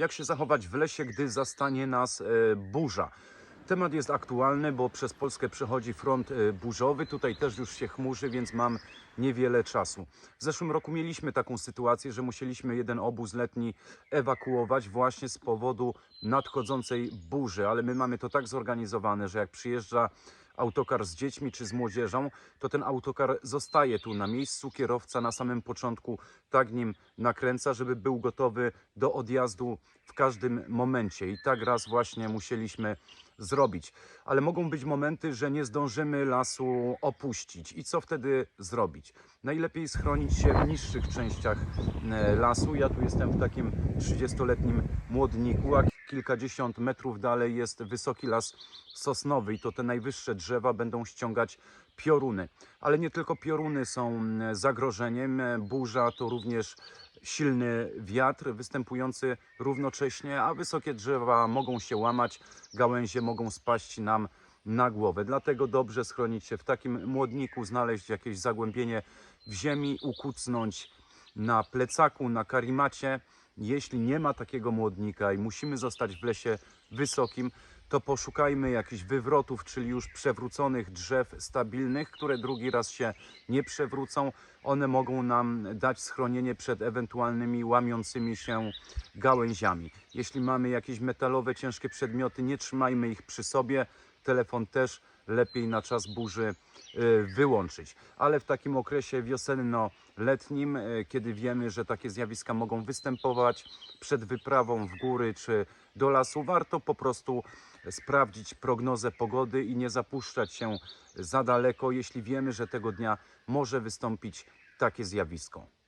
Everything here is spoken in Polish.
Jak się zachować w lesie, gdy zastanie nas e, burza? Temat jest aktualny, bo przez Polskę przechodzi front e, burzowy. Tutaj też już się chmurzy, więc mam niewiele czasu. W zeszłym roku mieliśmy taką sytuację, że musieliśmy jeden obóz letni ewakuować właśnie z powodu nadchodzącej burzy, ale my mamy to tak zorganizowane, że jak przyjeżdża autokar z dziećmi czy z młodzieżą, to ten autokar zostaje tu na miejscu. Kierowca na samym początku tak nim nakręca, żeby był gotowy do odjazdu w każdym momencie. I tak raz właśnie musieliśmy zrobić. Ale mogą być momenty, że nie zdążymy lasu opuścić. I co wtedy zrobić? Najlepiej schronić się w niższych częściach e, lasu. Ja tu jestem w takim 30-letnim młodniku, a kilkadziesiąt metrów dalej jest wysoki las sosnowy i to te najwyższe drzewa będą ściągać pioruny. Ale nie tylko pioruny są zagrożeniem. Burza to również silny wiatr występujący równocześnie, a wysokie drzewa mogą się łamać, gałęzie mogą spaść nam na głowę. Dlatego dobrze schronić się w takim młodniku, znaleźć jakieś zagłębienie w ziemi, ukucnąć na plecaku, na karimacie. Jeśli nie ma takiego młodnika i musimy zostać w lesie wysokim, to poszukajmy jakichś wywrotów, czyli już przewróconych drzew stabilnych, które drugi raz się nie przewrócą. One mogą nam dać schronienie przed ewentualnymi łamiącymi się gałęziami. Jeśli mamy jakieś metalowe, ciężkie przedmioty, nie trzymajmy ich przy sobie. Telefon też lepiej na czas burzy y, wyłączyć. Ale w takim okresie wiosenno-letnim, y, kiedy wiemy, że takie zjawiska mogą występować przed wyprawą w góry czy do lasu, warto po prostu sprawdzić prognozę pogody i nie zapuszczać się za daleko, jeśli wiemy, że tego dnia może wystąpić takie zjawisko.